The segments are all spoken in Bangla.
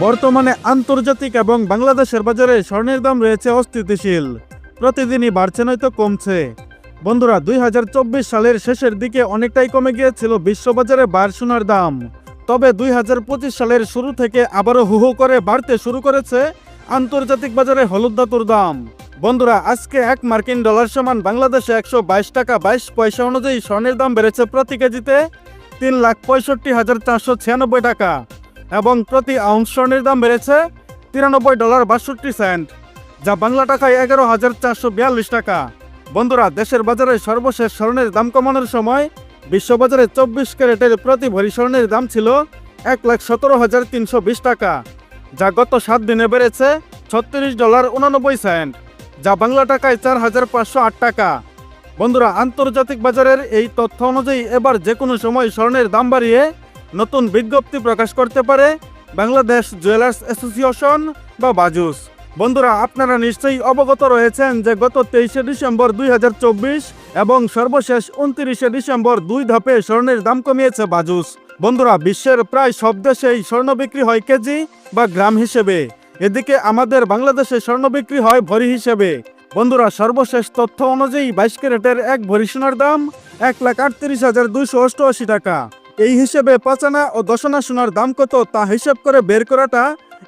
বর্তমানে আন্তর্জাতিক এবং বাংলাদেশের বাজারে স্বর্ণের দাম রয়েছে অস্থিতিশীল। প্রতিদিনই বাড়ছে নয়তো কমছে। বন্ধুরা, দুই হাজার চব্বিশ সালের শেষের দিকে অনেকটাই কমে গিয়েছিল বিশ্ববাজারে বার সোনার দাম। তবে দুই হাজার পঁচিশ সালের শুরু থেকে আবারও হু হু করে বাড়তে শুরু করেছে আন্তর্জাতিক বাজারে হলুদ ধাতুর দাম। বন্ধুরা, আজকে এক মার্কিন ডলার সমান বাংলাদেশে একশো বাইশ টাকা বাইশ পয়সা অনুযায়ী স্বর্ণের দাম বেড়েছে প্রতি কেজিতে তিন লাখ পঁয়ষট্টি হাজার চারশো ছিয়ানব্বই টাকা। এবং প্রতি আউন্স স্বর্ণের দাম বেড়েছে তিরানব্বই ডলার বাষট্টি সেন্ট, যা বাংলা টাকায় এগারো হাজার চারশো বিয়াল্লিশ টাকা। বন্ধুরা, দেশের বাজারে সর্বশেষ স্বর্ণের দাম কমানোর সময় বিশ্ববাজারে চব্বিশ ক্যারেটের প্রতি ভরি স্বর্ণের দাম ছিল এক লাখ সতেরো হাজার তিনশো বিশ টাকা, যা গত সাত দিনে বেড়েছে ছত্রিশ ডলার উনানব্বই সেন্ট, যা বাংলা টাকায় চার হাজার পাঁচশো আট টাকা। বন্ধুরা, আন্তর্জাতিক বাজারের এই তথ্য অনুযায়ী এবার যে কোনো সময় স্বর্ণের দাম বাড়িয়ে নতুন বিজ্ঞপ্তি প্রকাশ করতে পারে বাংলাদেশ জুয়েলার্স অ্যাসোসিয়েশন বা বাজুস। বন্ধুরা, আপনারা নিশ্চয়ই অবগত রয়েছেন যে গত তেইশে ডিসেম্বর দুই হাজার চব্বিশ এবং সর্বশেষ উনত্রিশে ডিসেম্বর দুই ধাপে স্বর্ণের দাম কমিয়েছে বাজুস। বন্ধুরা, বিশ্বের প্রায় সব দেশেই স্বর্ণ বিক্রি হয় কেজি বা গ্রাম হিসেবে। এদিকে আমাদের বাংলাদেশে স্বর্ণ বিক্রি হয় ভরি হিসেবে। বন্ধুরা, সর্বশেষ তথ্য অনুযায়ী বাইশ ক্যারেটের এক ভরি সোনার দাম এক লাখ আটত্রিশ হাজার দুইশো অষ্টআশি টাকা। এই হিসেবে পাচানা ও দশনা সোনার দাম কত তা হিসেব করে বের করাটা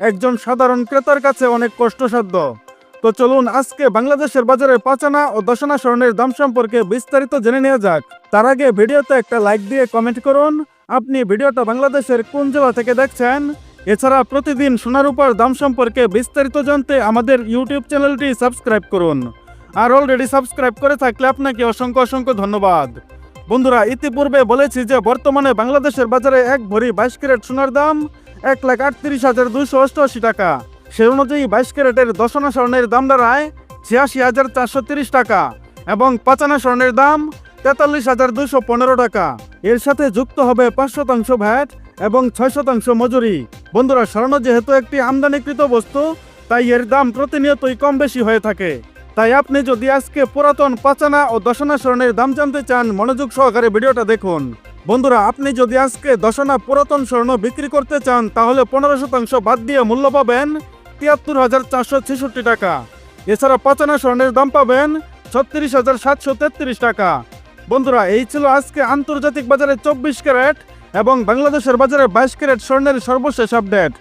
একজন সাধারণ ক্রেতার কাছে অনেক কষ্টসাধ্য। তো চলুন আজকে বাংলাদেশের বাজারে পাঁচানা ও দশনা স্বর্ণের দাম সম্পর্কে বিস্তারিত জেনে নেওয়া যাক। তার আগে ভিডিওতে একটা লাইক দিয়ে কমেন্ট করুন। আপনি ভিডিওটা বাংলাদেশের কোন জেলা থেকে দেখছেন? এছাড়া প্রতিদিন সোনার উপর দাম সম্পর্কে বিস্তারিত জানতে আমাদের ইউটিউব চ্যানেলটি সাবস্ক্রাইব করুন। আর অলরেডি সাবস্ক্রাইব করে থাকলে আপনাকে অসংখ্য অসংখ্য ধন্যবাদ। বন্ধুরা, ইতিপূর্বে বলেছি যে বর্তমানে বাংলাদেশের বাজারে এক ভরি বাইশ ক্যারেট সোনার দাম এক লাখ আটত্রিশ হাজার দুইশো অষ্টআশি টাকা। সে অনুযায়ী বাইশ ক্যারেটের দশনা স্বর্ণের দাম দাঁড়ায় ছিয়াশি হাজার চারশো তিরিশ টাকা এবং পাঁচানা স্বর্ণের দাম তেতাল্লিশ হাজার দুইশো পনেরো টাকা। এর সাথে যুক্ত হবে পাঁচ শতাংশ ভ্যাট এবং ছয় শতাংশ মজুরি। বন্ধুরা, স্বর্ণ যেহেতু একটি আমদানিকৃত বস্তু, তাই এর দাম প্রতিনিয়তই কম বেশি হয়ে থাকে। তাই আপনি যদি আজকে পুরাতন পাচানা ও দশনা স্বর্ণের দাম জানতে চান, মনোযোগ সহকারে ভিডিওটা দেখুন। বন্ধুরা, আপনি যদি আজকে দশনা পুরাতন স্বর্ণ বিক্রি করতে চান, তাহলে পনেরো শতাংশ বাদ দিয়ে মূল্য পাবেন তিয়াত্তর হাজার চারশো ছেষট্টি টাকা। এছাড়া পাচানা স্বর্ণের দাম পাবেন ছত্রিশ হাজার সাতশো তেত্রিশ টাকা। বন্ধুরা, এই ছিল আজকে আন্তর্জাতিক বাজারে চব্বিশ ক্যারেট এবং বাংলাদেশের বাজারে বাইশ ক্যারেট স্বর্ণের সর্বশেষ আপডেট।